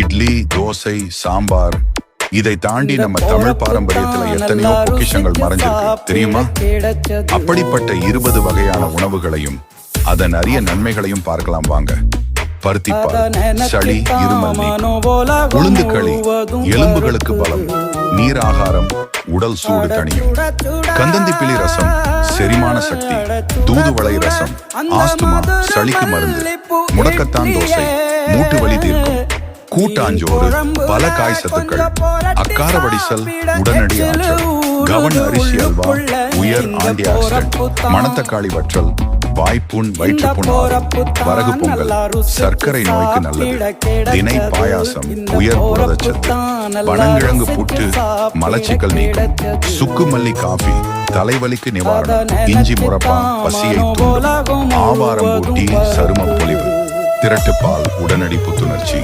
இட்லி தோசை சாம்பார். இதை தாண்டி நம்ம தமிழ் பாரம்பரியத்துல எத்தனையோ பொக்கிஷங்கள் மறைஞ்சிருக்கு. தெரியுமா? அப்படிப்பட்ட இருபது வகையான உணவுகளையும் அதன் அரிய நன்மைகளையும் பார்க்கலாம் வாங்க. பருத்திப்பால் சளி இருமல் உளுந்து களி எலும்புகளுக்கு பலம் நீர் ஆகாரம் உடல் சூடு தணியும் கந்தந்திப்பிலி ரசம் செரிமான சக்தி தூதுவளை ரசம் ஆஸ்துமா சளிக்கு மருந்து முடக்கத்தான் தோசை மூட்டு வலி தீர்க்கும். கூட்டாஞ்சோறு பல காய் சத்துக்கள் அக்கார வடிசல் உடனடி ஆற்றல் கவன அரிசி அல்வா உயர் ஆண்டி ஆக்சிடென்ட் மணத்தக்காளி வற்றல் வாய்ப்புண் வயிற்றுப்புண் வரகு பொங்கல் சர்க்கரை நோய்க்கு நல்லது தினை பாயாசம் உயர் புரதச்சத்து பனங்கிழங்கு புட்டு மலச்சிக்கல் நீக்கம் சுக்கு மல்லி காஃபி தலைவலிக்கு நிவாரணம் இஞ்சி முறப்பா பசியை தூண்டும் ஆவாரம் ஊட்டி சரும பொலிவு திரட்டுப்பால் உடனடி புத்துணர்ச்சி.